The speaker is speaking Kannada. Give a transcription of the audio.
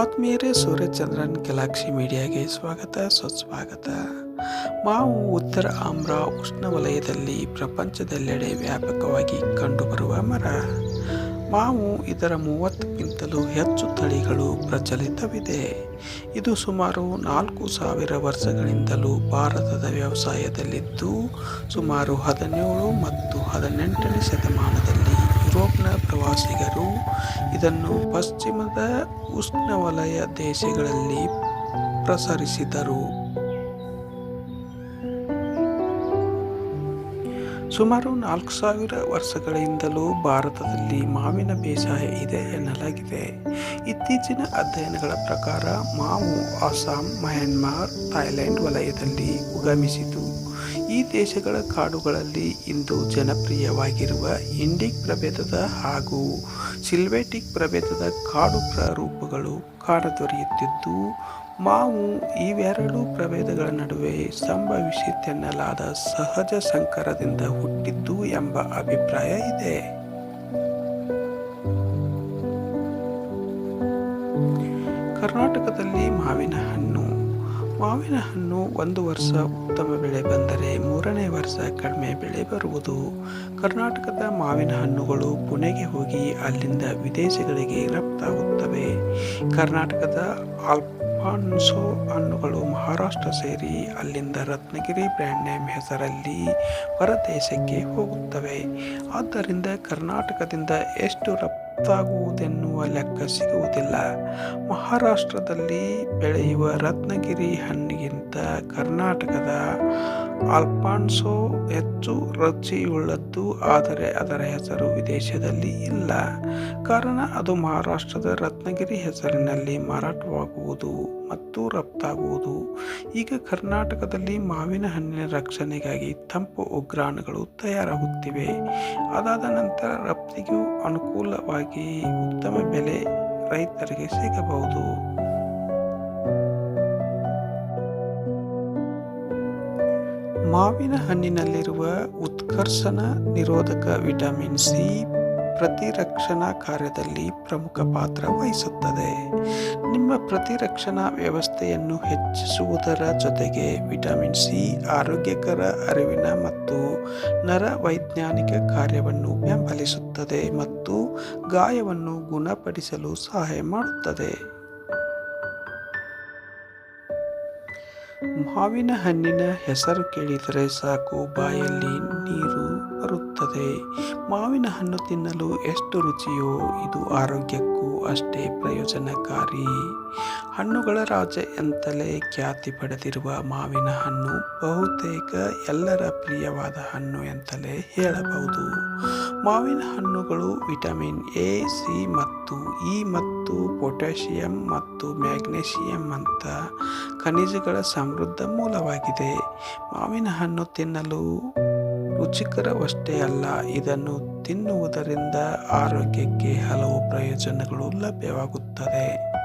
ಆತ್ಮೀಯರೇ, ಸೂರ್ಯಚಂದ್ರನ್ ಗೆಲಾಕ್ಸಿ ಮೀಡಿಯಾಗೆ ಸ್ವಾಗತ, ಸುಸ್ವಾಗತ. ಮಾವು ಉತ್ತರ ಆಮ್ರ ಉಷ್ಣವಲಯದಲ್ಲಿ ಪ್ರಪಂಚದೆಲ್ಲೆಡೆ ವ್ಯಾಪಕವಾಗಿ ಕಂಡುಬರುವ ಮರ. ಮಾವು ಇದರ ಮೂವತ್ತಕ್ಕಿಂತಲೂ ಹೆಚ್ಚು ತಳಿಗಳು ಪ್ರಚಲಿತವಿದೆ. ಇದು ಸುಮಾರು ನಾಲ್ಕು ಸಾವಿರ ವರ್ಷಗಳಿಂದಲೂ ಭಾರತದ ವ್ಯವಸಾಯದಲ್ಲಿದ್ದು, ಸುಮಾರು ಹದಿನೇಳು ಮತ್ತು ಹದಿನೆಂಟನೇ ಶತಮಾನದಲ್ಲಿ ಪ್ರವಾಸಿಗರು, ಇದನ್ನು ಪಶ್ಚಿಮದ ಉಷ್ಣವಲಯ ದೇಶಗಳಲ್ಲಿ ಪ್ರಸರಿಸಿದರು. ಸುಮಾರು ನಾಲ್ಕು ಸಾವಿರ ವರ್ಷಗಳಿಂದಲೂ ಭಾರತದಲ್ಲಿ ಮಾವಿನ ಬೇಸಾಯ ಇದೆ ಎನ್ನಲಾಗಿದೆ. ಇತ್ತೀಚಿನ ಅಧ್ಯಯನಗಳ ಪ್ರಕಾರ ಮಾವು ಅಸ್ಸಾಂ, ಮಯನ್ಮಾರ್ ಥೈಲ್ಯಾಂಡ್ ವಲಯದಲ್ಲಿ ಉಗಮಿಸಿತು. ದೇಶಗಳ ಕಾಡುಗಳಲ್ಲಿ ಇಂದು ಜನಪ್ರಿಯವಾಗಿರುವ ಇಂಡಿಕ್ ಪ್ರಭೇದದ ಹಾಗೂ ಸಿಲ್ವೆಟಿಕ್ ಪ್ರಭೇದದ ಕಾಡು ಪ್ರರೂಪಗಳು ಕಾಣದೊರೆಯುತ್ತಿದ್ದು, ಮಾವು ಇವೆರಡು ಪ್ರಭೇದಗಳ ನಡುವೆ ಸಂಭವಿಸಿತೆನ್ನಲಾದ ಸಹಜ ಸಂಕರದಿಂದ ಹುಟ್ಟಿದ್ದು ಎಂಬ ಅಭಿಪ್ರಾಯ ಇದೆ. ಕರ್ನಾಟಕದಲ್ಲಿ ಮಾವಿನ ಹಣ್ಣು ಮಾವಿನ ಹಣ್ಣು ಒಂದು ವರ್ಷ ಉತ್ತಮ ಬೆಳೆ ಬಂದರೆ ಮೂರನೇ ವರ್ಷ ಕಡಿಮೆ ಬೆಳೆ ಬರುವುದು. ಕರ್ನಾಟಕದ ಮಾವಿನ ಹಣ್ಣುಗಳು ಪುಣೆಗೆ ಹೋಗಿ ಅಲ್ಲಿಂದ ವಿದೇಶಗಳಿಗೆ ರಫ್ತಾಗುತ್ತವೆ. ಕರ್ನಾಟಕದ ಆಲ್ಫಾನ್ಸೋ ಹಣ್ಣುಗಳು ಮಹಾರಾಷ್ಟ್ರ ಸೇರಿ ಅಲ್ಲಿಂದ ರತ್ನಗಿರಿ ಬ್ರ್ಯಾಂಡ್ ನೇಮ್ ಹೆಸರಲ್ಲಿ ಹೊರದೇಶಕ್ಕೆ ಹೋಗುತ್ತವೆ. ಆದ್ದರಿಂದ ಕರ್ನಾಟಕದಿಂದ ಎಷ್ಟು ರಫ್ತಾಗುವುದೆನ್ನುವ ಲೆಕ್ಕ ಸಿಗುವುದಿಲ್ಲ. ಮಹಾರಾಷ್ಟ್ರದಲ್ಲಿ ಬೆಳೆಯುವ ರತ್ನಗಿರಿ ಹಣ್ಣಿಗಿಂತ ಕರ್ನಾಟಕದ ಆಲ್ಫಾನ್ಸೋ ಹೆಚ್ಚು ರುಚಿಯುಳ್ಳದ್ದು, ಆದರೆ ಅದರ ಹೆಸರು ವಿದೇಶದಲ್ಲಿ ಇಲ್ಲ. ಕಾರಣ, ಅದು ಮಹಾರಾಷ್ಟ್ರದ ರತ್ನಗಿರಿ ಹೆಸರಿನಲ್ಲಿ ಮಾರಾಟವಾಗುವುದು ಮತ್ತು ರಫ್ತಾಗುವುದು. ಈಗ ಕರ್ನಾಟಕದಲ್ಲಿ ಮಾವಿನ ಹಣ್ಣಿನ ರಕ್ಷಣೆಗಾಗಿ ತಂಪು ಉಗ್ರಾಣಗಳು ತಯಾರಾಗುತ್ತಿವೆ. ಅದಾದ ನಂತರ ರಫ್ತಿಗೂ ಅನುಕೂಲವಾಗಿ ಉತ್ತಮ ಬೆಲೆ ರೈತರಿಗೆ ಸಿಗಬಹುದು. ಮಾವಿನ ಹಣ್ಣಿನಲ್ಲಿರುವ ಉತ್ಕರ್ಷಣ ನಿರೋಧಕ ವಿಟಮಿನ್ ಸಿ ಪ್ರತಿರಕ್ಷಣಾ ಕಾರ್ಯದಲ್ಲಿ ಪ್ರಮುಖ ಪಾತ್ರ ವಹಿಸುತ್ತದೆ. ನಿಮ್ಮ ಪ್ರತಿರಕ್ಷಣಾ ವ್ಯವಸ್ಥೆಯನ್ನು ಹೆಚ್ಚಿಸುವುದರ ಜೊತೆಗೆ ವಿಟಮಿನ್ ಸಿ ಆರೋಗ್ಯಕರ ಅರಿವಿನ ಮತ್ತು ನರ ವೈಜ್ಞಾನಿಕ ಕಾರ್ಯವನ್ನು ಬೆಂಬಲಿಸುತ್ತದೆ ಮತ್ತು ಗಾಯವನ್ನು ಗುಣಪಡಿಸಲು ಸಹಾಯ ಮಾಡುತ್ತದೆ. ಮಾವಿನ ಹಣ್ಣಿನ ಹೆಸರು ಕೇಳಿದರೆ ಸಾಕು, ಬಾಯಲ್ಲಿ ನೀರು ಬರುತ್ತದೆ. ಮಾವಿನ ಹಣ್ಣು ತಿನ್ನಲು ಎಷ್ಟು ರುಚಿಯೋ ಇದು ಆರೋಗ್ಯಕ್ಕೂ ಅಷ್ಟೇ ಪ್ರಯೋಜನಕಾರಿ. ಹಣ್ಣುಗಳ ರಾಜ ಎಂತಲೇ ಖ್ಯಾತಿ ಪಡೆದಿರುವ ಮಾವಿನ ಹಣ್ಣು ಬಹುತೇಕ ಎಲ್ಲರ ಪ್ರಿಯವಾದ ಹಣ್ಣು ಎಂತಲೇ ಹೇಳಬಹುದು. ಮಾವಿನ ಹಣ್ಣುಗಳು ವಿಟಮಿನ್ ಎ, ಸಿ ಮತ್ತು ಇ ಮತ್ತು ಪೊಟ್ಯಾಷಿಯಂ ಮತ್ತು ಮ್ಯಾಗ್ನೇಷಿಯಂ ಅಂತ ಖನಿಜಗಳ ಸಮೃದ್ಧ ಮೂಲವಾಗಿದೆ. ಮಾವಿನ ಹಣ್ಣು ತಿನ್ನಲು ರುಚಿಕರವಷ್ಟೇ ಅಲ್ಲ, ಇದನ್ನು ತಿನ್ನುವುದರಿಂದ ಆರೋಗ್ಯಕ್ಕೆ ಹಲವು ಪ್ರಯೋಜನಗಳು ಲಭ್ಯವಾಗುತ್ತದೆ.